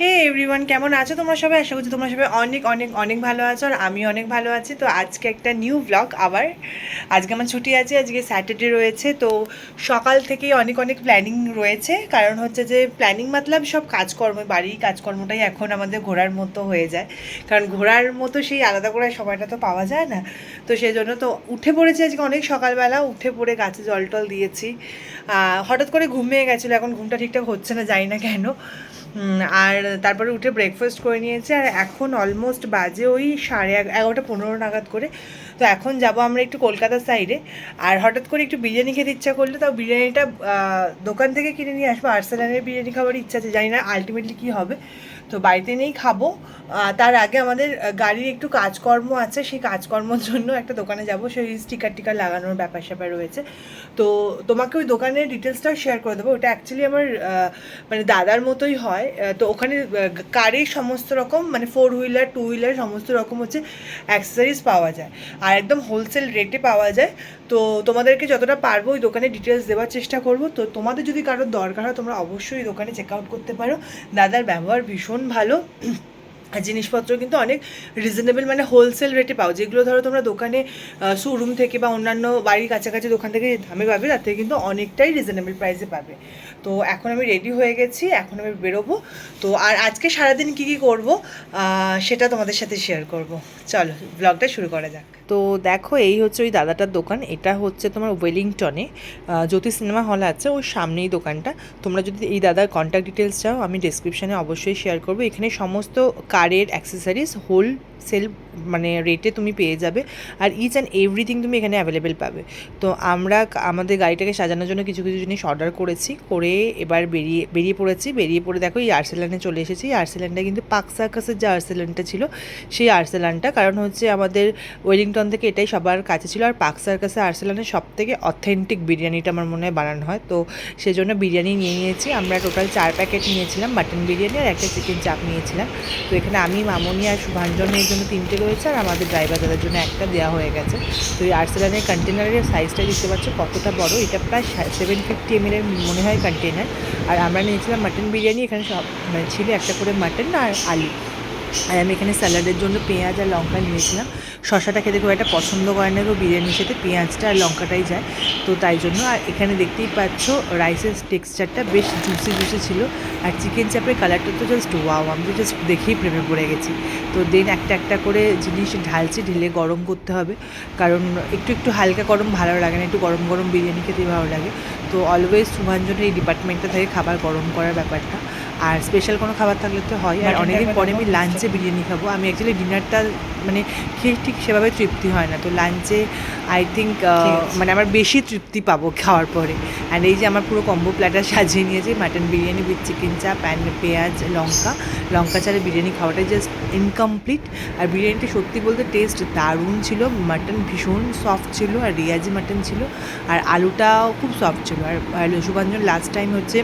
হে everyone কেমন আছো তোমরা সবাই? আশা করছি তোমরা সবাই অনেক অনেক অনেক ভালো আছো আর আমি অনেক ভালো আছি। তো আজকে একটা নিউ ব্লগ আবার। আজকে আমার ছুটি আছে, আজকে স্যাটারডে রয়েছে, তো সকাল থেকেই অনেক অনেক প্ল্যানিং রয়েছে। কারণ হচ্ছে যে প্ল্যানিং মতলব সব কাজকর্ম, বাড়ির কাজকর্মটাই এখন আমাদের ঘোরার মতো হয়ে যায়। কারণ ঘোরার মতো সেই আলাদা করে সময়টা তো পাওয়া যায় না। তো সেই জন্য তো উঠে পড়েছি আজকে অনেক সকালবেলা, উঠে পড়ে গাছে জল টল দিয়েছি। হঠাৎ করে ঘুমিয়ে গেছিল, এখন ঘুমটা ঠিকঠাক হচ্ছে না, জানি না কেন। আর তারপরে উঠে ব্রেকফাস্ট করে নিয়েছি, আর এখন অলমোস্ট বাজে ওই সাড়ে এগ- এগারোটা পনেরো নাগাদ করে। তো এখন যাব আমরা একটু কলকাতার সাইডে আর হঠাৎ করে একটু বিরিয়ানি খেতে ইচ্ছা করলে তাও বিরিয়ানিটা দোকান থেকে কিনে নিয়ে আসব। আর্সেলানের বিরিয়ানি খাবার ইচ্ছা আছে, জানি না আলটিমেটলি কী হবে। তো বাড়িতে নেই খাব। তার আগে আমাদের গাড়ির একটু কাজকর্ম আছে, সেই কাজকর্মের জন্য একটা দোকানে যাব। সেই স্টিকার টিকার লাগানোর ব্যাপার স্যাপার রয়েছে। তো তোমাকে ওই দোকানের ডিটেলসটা শেয়ার করে দেবো। ওটা অ্যাকচুয়ালি আমার মানে দাদার মতোই হয়। তো ওখানে কারের সমস্ত রকম মানে ফোর হুইলার টু হুইলার সমস্ত রকম হচ্ছে অ্যাক্সেসরিজ পাওয়া যায়। আর একদম হোলসেল রেটে পাওয়া যায়। তো তোমাদেরকে যতটা পারব ওই দোকানে ডিটেলস দেওয়ার চেষ্টা করব। তো তোমাদের যদি কারোর দরকার হয়, তোমরা অবশ্যই দোকানে চেক আউট করতে পারো। দাদার ব্যবহার ভীষণ ভালো। আর জিনিসপত্র কিন্তু অনেক রিজনেবল মানে হোলসেল রেটে পাও। যেগুলো ধরো তোমরা দোকানে শোরুম থেকে বা অন্যান্য বাড়ির কাছাকাছি দোকান থেকে যে দামে পাবে, তার থেকে কিন্তু অনেকটাই রিজনেবল প্রাইসে পাবে। তো এখন আমি রেডি হয়ে গেছি, এখন আমি বেরোবো। তো আর আজকে সারাদিন কী কী করব সেটা তোমাদের সাথে শেয়ার করব। চলো ব্লগটা শুরু করা যাক। তো দেখো, এই হচ্ছে ওই দাদাটার দোকান। এটা হচ্ছে তোমার ওয়েলিংটনে। জ্যোতি সিনেমা হল আছে ওর সামনেই দোকানটা। তোমরা যদি এই দাদার কন্ট্যাক্ট ডিটেলস চাও, আমি ডিসক্রিপশানে অবশ্যই শেয়ার করব। এখানে সমস্ত কারের অ্যাক্সেসারিজ হোল সেল মানে রেটে তুমি পেয়ে যাবে আর ইচ অ্যান্ড এভরিথিং তুমি এখানে অ্যাভেলেবেল পাবে। তো আমরা আমাদের গাড়িটাকে সাজানোর জন্য কিছু কিছু জিনিস অর্ডার করেছি, করে এবার বেরিয়ে বেরিয়ে পড়েছি। বেরিয়ে পড়ে দেখো এই আর্সেলানে চলে এসেছি। এই আর্সেলানটা কিন্তু পাক সার্কাসের যে আর্সেলানটা ছিল, সেই আর্সেলানটা কারণ হচ্ছে আমাদের ওয়েলিংটন থেকে এটাই সবার কাছে ছিল। আর পাক সার্কাসে আর্সেলানের সব থেকে অথেন্টিক বিরিয়ানিটা আমার মনে হয় বানানো হয়। তো সেজন্য বিরিয়ানি নিয়ে নিয়েছি। আমরা টোটাল চার প্যাকেট নিয়েছিলাম মাটন বিরিয়ানি আর একটা চিকেন চাপ নিয়েছিলাম। তো এখানে আমি, মামনি আর শুভাঞ্জনের জন্য তিনটে রয়েছে আর আমাদের ড্রাইভার দাদার জন্য একটা দেওয়া হয়ে গেছে। তো এই আর্সেলানের কন্টেনারের সাইজটা দেখতে পাচ্ছ কতটা বড়। এটা প্রায় সেভেন ফিফটি এম এর মনে হয় কন্টেনার আর আমরা নিয়েছিলাম মাটন বিরিয়ানি, এখানে সব মানে ছিল একটা করে মাটন আর আলু। আর আমি এখানে স্যালাডের জন্য পেঁয়াজ আর লঙ্কা নিয়েছিলাম। শশাটা খেতে খুব একটা পছন্দ করে না গো বিরিয়ানির সাথে পেঁয়াজটা আর লঙ্কাটাই যায়। তো তাই জন্য আর এখানে দেখতেই পাচ্ছ রাইসের টেক্সচারটা বেশ জুসি জুসি ছিল। আর চিকেন চাপের কালারটা তো জাস্ট ওয়াও আমি তো জাস্ট দেখেই প্রেমে পড়ে গেছি। তো দেন একটা একটা করে জিনিস ঢালছি ঢেলে গরম করতে হবে। কারণ একটু একটু হালকা গরম ভালো লাগে না একটু গরম গরম বিরিয়ানি খেতেই ভালো লাগে। তো অলওয়েজ শুভাঞ্জনের এই ডিপার্টমেন্টটা থাকে খাবার গরম করার ব্যাপারটা। আর স্পেশাল কোনো খাবার থাকলে তো হয়। আর অনেকদিন পরে আমি লাঞ্চে বিরিয়ানি খাব। আমি অ্যাকচুয়ালি ডিনারটা মানে খেয়ে ঠিক সেভাবে তৃপ্তি হয় না। তো লাঞ্চে আই থিঙ্ক মানে আমার বেশি তৃপ্তি পাবো খাওয়ার পরে। অ্যান্ড এই যে আমার পুরো কম্বো প্ল্যাটার সাজিয়ে নিয়েছি mutton biryani with chicken chaap and পেঁয়াজ লঙ্কা। লঙ্কা ছাড়া বিরিয়ানি খাওয়াটা জাস্ট ইনকমপ্লিট আর বিরিয়ানিটা সত্যি বলতে টেস্ট দারুণ ছিল মাটন ভীষণ সফট ছিল আর রিয়াজি মাটন ছিল। আর আলুটাও খুব সফট ছিল। আর আর লাস্ট টাইম হচ্ছে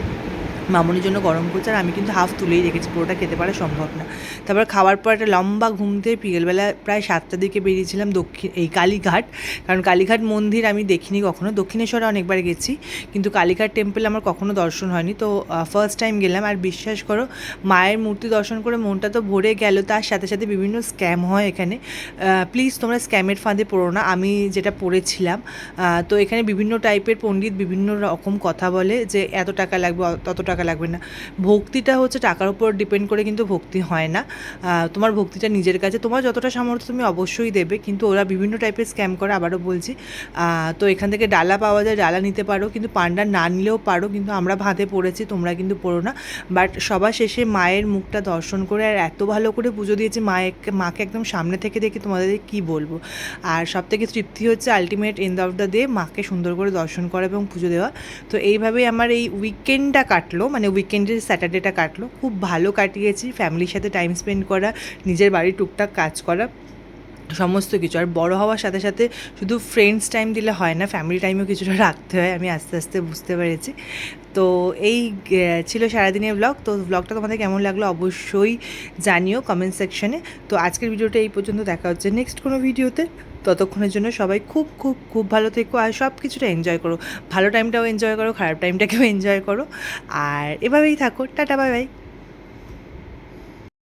মামনির জন্য গরম করছে আর আমি কিন্তু হাফ তুলেই রেখেছি, পুরোটা খেতে পারা সম্ভব না। তারপর খাওয়ার পর একটা লম্বা ঘুম থেকে বিকেলবেলা প্রায় সাতটার দিকে বেরিয়েছিলাম দক্ষিণ, এই কালীঘাট। কারণ কালীঘাট মন্দির আমি দেখিনি কখনো, দক্ষিণেশ্বরে অনেকবার গেছি, কিন্তু কালীঘাট টেম্পল আমার কখনো দর্শন হয়নি। তো ফার্স্ট টাইম গেলাম আর বিশ্বাস করো, মায়ের মূর্তি দর্শন করে মনটা তো ভরে গেল, তার সাথে সাথে বিভিন্ন স্ক্যাম হয় এখানে। প্লিজ তোমরা স্ক্যামের ফাঁদে পড়ো না, আমি যেটা পড়েছিলাম। তো এখানে বিভিন্ন টাইপের পণ্ডিত বিভিন্ন রকম কথা বলে যে এত টাকা লাগবে তত টাকা লাগবে না। ভক্তিটা হচ্ছে টাকার উপর ডিপেন্ড করে কিন্তু ভক্তি হয় না। তোমার ভক্তিটা নিজের কাছে, তোমার যতটা সামর্থ্য তুমি অবশ্যই দেবে, কিন্তু ওরা বিভিন্ন টাইপের স্ক্যাম করে, আবারও বলছি। তো এখান থেকে ডালা পাওয়া যায়, ডালা নিতে পারো, কিন্তু পান্ডা না নিলেও পারো, কিন্তু আমরা ভাঁতে পড়েছি, তোমরা কিন্তু পড়ো না। বাট সবার শেষে মায়ের মুখটা দর্শন করে, আর এত ভালো করে পুজো দিয়েছে মায়ের মাকে একদম সামনে থেকে দেখে তোমাদের কি বলব। আর সব থেকে তৃপ্তি হচ্ছে ultimate end of the day মাকে সুন্দর করে দর্শন করা এবং পুজো দেওয়া। তো এইভাবেই আমার এই উইকেন্ডটা কাটলো। মানে উইকেন্ডের স্যাটারডেটা কাটলো। খুব ভালো কাটিয়েছি ফ্যামিলির সাথে টাইম স্পেন্ড করা, নিজের বাড়ির টুকটাক কাজ করা, সমস্ত কিছু। আর বড় হওয়ার সাথে সাথে শুধু ফ্রেন্ডস টাইম দিলে হয় না ফ্যামিলি টাইমও কিছুটা রাখতে হয়, আমি আস্তে আস্তে বুঝতে পেরেছি। তো এই ছিল সারাদিনের ব্লগ তো ব্লগটা তোমাদের কেমন লাগল অবশ্যই জানিও কমেন্ট সেকশনে তো আজকের ভিডিওটা এই পর্যন্ত, দেখা হচ্ছে নেক্সট কোনো ভিডিওতে ততক্ষণের জন্য সবাই খুব খুব খুব ভালো থেকো আর সব কিছুটা এনজয় করো। ভালো টাইমটাও এনজয় করো, খারাপ টাইমটাকেও এনজয় করো। আর এভাবেই থাকো। Tata bye bye